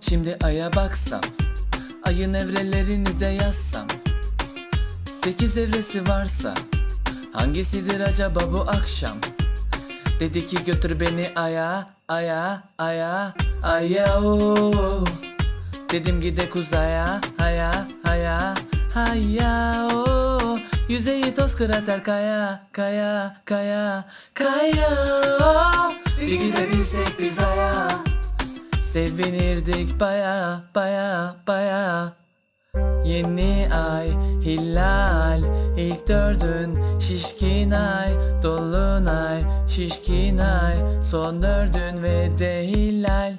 Şimdi aya baksam Ayın evrelerini de yazsam Sekiz evresi varsa Hangisidir acaba bu akşam? Dedi ki götür beni aya aya aya aya o Dedim gide kuzaya haya haya haya o Yüzeyi toz krater kaya kaya kaya kaya o Bir gidebilsek biz aya. Sevinirdik baya baya baya. Yeni ay hilal. İlk dördün şişkin ay. Dolunay şişkin ay. Son dördün ve de hilal.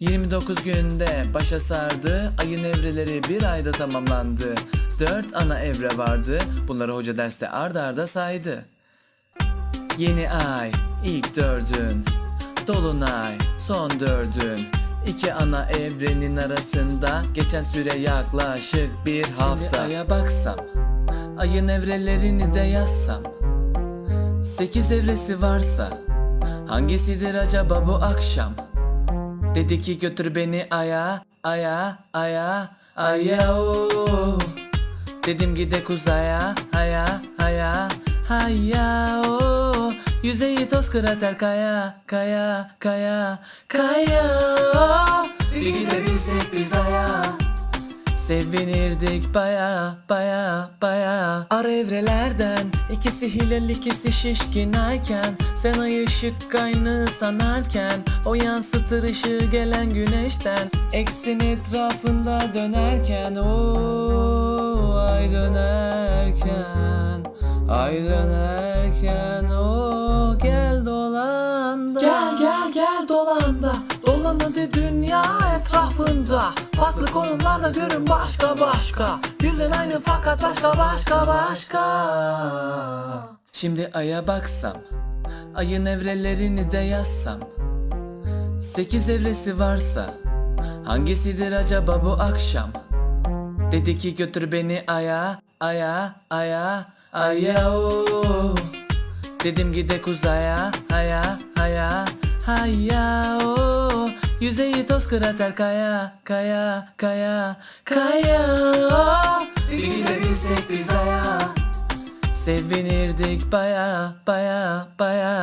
29 günde başa sardı. Ayın evreleri bir ayda tamamlandı. Dört ana evre vardı. Bunları hoca derste arda arda saydı. Yeni ay ilk dördün Dolunay son dördün. İki ana evrenin arasında Geçen süre yaklaşık bir hafta. Şimdi aya baksam Ayın evrelerini de yazsam Sekiz evresi varsa Hangisidir acaba bu akşam? Dedi ki götür beni aya aya aya aya o Dedim gide kuzaya haya haya haya o Yüzeyi toz krater kaya kaya kaya kaya. Bir gidebilsek biz aya. Sevinirdik baya baya baya. Ara evrelerden ikisi hilal ikisi şişkin ayken. Sen ay ışık kaynağı sanarken O yansıtır ışığı gelen güneşten. Eksin etrafında dönerken o ay dönerken Ay dönerken gel dolanda Dolandı dünya etrafında. Farklı konumlarda görün başka başka. Yüzün aynı fakat başka başka başka. Şimdi aya baksam Ayın evrelerini de yazsam Sekiz evresi varsa Hangisidir acaba bu akşam? Dedi ki götür beni aya aya aya aya o Dedim gide kuzaya haya haya haya o Yüzeyi toz krater kaya kaya kaya kaya o Bir gidebilsek biz aya Sevinirdik baya baya baya